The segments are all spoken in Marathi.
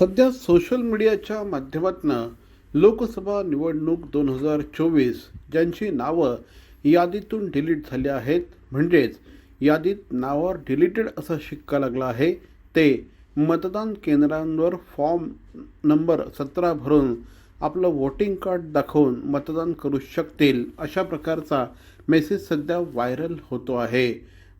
सध्या सोशल मीडियाच्या माध्यमातून लोकसभा निवडणूक दोन हजार चोवीस ज्यांची नावं यादीतून डिलीट झाली आहेत म्हणजेच यादीत नावावर डिलीटेड असा शिक्का लागला आहे ते मतदान केंद्रांवर फॉर्म नंबर सतरा भरून आपलं वोटिंग कार्ड दाखवून मतदान करू शकतील अशा प्रकारचा मेसेज सध्या व्हायरल होतो आहे.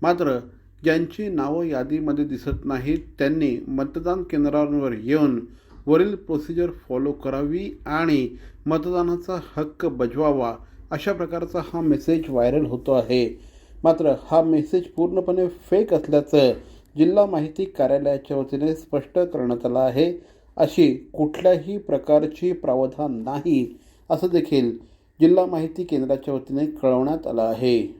मात्र ज्यांची नावं यादीमध्ये दिसत नाहीत त्यांनी मतदान केंद्रांवर येऊन वरील प्रोसिजर फॉलो करावी आणि मतदानाचा हक्क बजवावा अशा प्रकारचा हा मेसेज व्हायरल होतो आहे. मात्र हा मेसेज पूर्णपणे फेक असल्याचं जिल्हा माहिती कार्यालयाच्या वतीने स्पष्ट करण्यात आलं आहे. अशी कुठल्याही प्रकारची प्रावधान नाही असं देखील जिल्हा माहिती केंद्राच्या वतीने कळवण्यात आलं आहे.